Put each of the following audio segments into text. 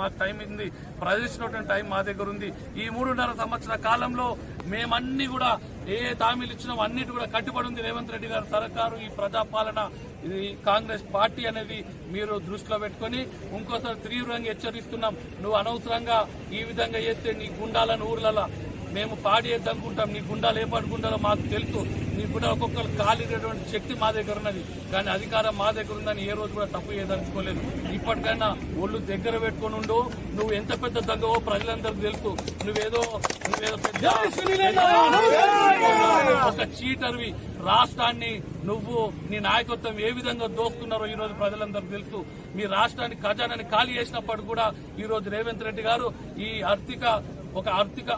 మాకు టైం ఉంది. ప్రజలిచ్చినటువంటి టైం మా దగ్గర ఉంది. ఈ మూడున్నర సంవత్సర కాలంలో మేమన్నీ కూడా ఏ హామీలు ఇచ్చినామో అన్నిటి కూడా కట్టుబడి ఉంది. రేవంత్ రెడ్డి గారు సర్కారు ఈ ప్రజాపాలన ఇది కాంగ్రెస్ పార్టీ అనేది మీరు దృష్టిలో పెట్టుకొని ఇంకోసారి తీవ్రంగా హెచ్చరిస్తున్నాం. నువ్వు అనవసరంగా ఈ విధంగా చేస్తే నీ గుండాలను ఊర్లలో మేము పాడి వేద్దానుకుంటాం నీ గుండాలు ఏ గుండాలో మాకు తెలుసు. నీ గుండా ఒక్కొక్కరు కాలినటువంటి శక్తి మా దగ్గర ఉన్నది. కానీ అధికారం మా దగ్గర ఉందని ఏ రోజు కూడా తప్పు చేయదలుచుకోలేదు. ఇప్పటికైనా ఒళ్ళు దగ్గర పెట్టుకొని ఉండు. నువ్వు ఎంత పెద్ద దగ్గవో ప్రజలందరికీ తెలుసు. నువ్వేదో నువ్వేదో పెద్ద ఒక చీటర్వి. రాష్ట్రాన్ని నువ్వు నీ నాయకత్వం ఏ విధంగా దోస్తున్నారో ఈ రోజు ప్రజలందరికీ తెలుసు. మీ రాష్ట్రాన్ని ఖజానాన్ని ఖాళీ చేసినప్పుడు కూడా ఈ రోజు రేవంత్ రెడ్డి గారు ఈ ఆర్థిక ఒక ఆర్థిక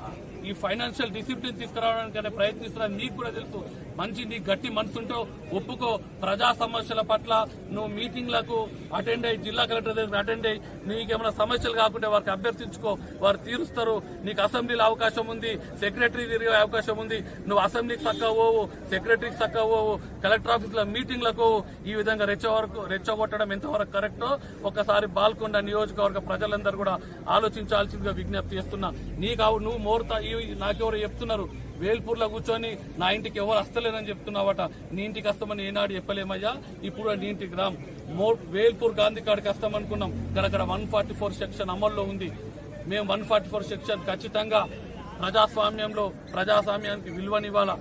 ఈ ఫైనాన్షియల్ డిసిప్లిన్ తీసుకురావడానికి ప్రయత్నిస్తున్నా నీకు కూడా తెలుసు. మంచి నీ గట్టి మనసుంటో ఒప్పుకో. ప్రజా సమస్యల పట్ల నువ్వు మీటింగ్లకు అటెండ్ అయ్యి జిల్లా కలెక్టర్ దగ్గర అటెండ్ అయ్యి నీకేమైనా సమస్యలు కాకుంటే వారికి అభ్యర్థించుకో. వారు తీరుస్తారు. నీకు అసెంబ్లీలో అవకాశం ఉంది సెక్రటరీ తిరిగే అవకాశం ఉంది. నువ్వు అసెంబ్లీకి చక్కగా పోవు సెక్రటరీకి చక్కగా పోవు కలెక్టర్ ఆఫీస్లో మీటింగ్లకు ఈ విధంగా రెచ్చవరకు రెచ్చగొట్టడం ఎంతవరకు కరెక్టో ఒకసారి బాల్కొండ నియోజకవర్గ ప్రజలందరూ కూడా ఆలోచించాల్సిందిగా విజ్ఞప్తి చేస్తున్నా. నీకు నువ్వు మోరుతా ఈ- నాకెవరు చెప్తున్నారు. వేల్పూర్లో కూర్చొని నా ఇంటికి ఎవరు వస్తలేరని చెప్తున్నావట. నీ ఇంటికి వస్తామని ఏనాడు చెప్పలేమయ్యా? ఇప్పుడు నీ ఇంటికి రామ్. మోర్ వేల్పూర్ గాంధీ కాడికి వస్తామనుకున్నాం. ఇక్కడ అక్కడ వన్ ఫార్టీ ఫోర్ సెక్షన్ అమల్లో ఉంది. మేము వన్ ఫార్టీ ఫోర్ సెక్షన్ ఖచ్చితంగా ప్రజాస్వామ్యంలో ప్రజాస్వామ్యానికి విలువనివ్వాలా?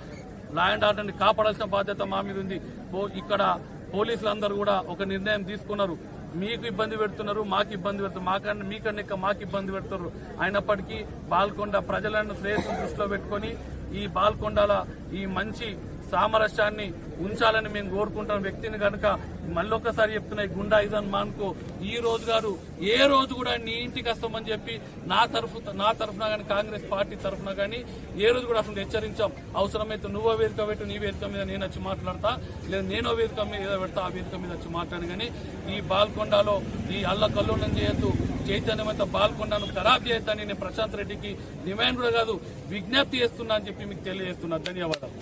లా అండ్ ఆర్డర్ని కాపాడాల్సిన బాధ్యత మా మీద ఉంది. ఇక్కడ పోలీసులందరూ కూడా ఒక నిర్ణయం తీసుకున్నారు. మీకు ఇబ్బంది పెడుతున్నారు మాకు ఇబ్బంది పెడుతున్నారు. మాకన్నా మీకన్నా ఎక్కువ మాకు ఇబ్బంది పెడుతున్నారు. అయినప్పటికీ బాల్కొండ ప్రజలను శ్రేయస్సు దృష్టిలో పెట్టుకొని ఈ బాల్కొండల ఈ మంచి సామరస్యాన్ని ఉంచాలని మేము కోరుకుంటున్న వ్యక్తిని కనుక మళ్ళొక్కసారి చెప్తున్నా ఈ గుండా ఇదన్ మానుకో ఈ రోజు గారు ఏ రోజు కూడా నీ ఇంటికి వస్తామని చెప్పి నా తరఫు నా తరఫున కానీ కాంగ్రెస్ పార్టీ తరఫున కానీ ఏ రోజు కూడా అసలు హెచ్చరించాం. అవసరమైతే నువ్వో వేదిక పెట్టు నీ వేదిక మీద నేను వచ్చి మాట్లాడతా లేదా నేనో వేదిక మీద పెడతా ఆ వేదిక మీద వచ్చి మాట్లాడు కానీ ఈ బాల్కొండలో ఈ అల్ల కల్లోనం చేయొద్దు చైతన్యవంత బాల్కొండను ఖరాబ్ చేయొద్దని నేను ప్రశాంత్ రెడ్డికి డిమాండ్ కూడా కాదు విజ్ఞప్తి చేస్తున్నా అని చెప్పి మీకు తెలియజేస్తున్నా. ధన్యవాదాలు.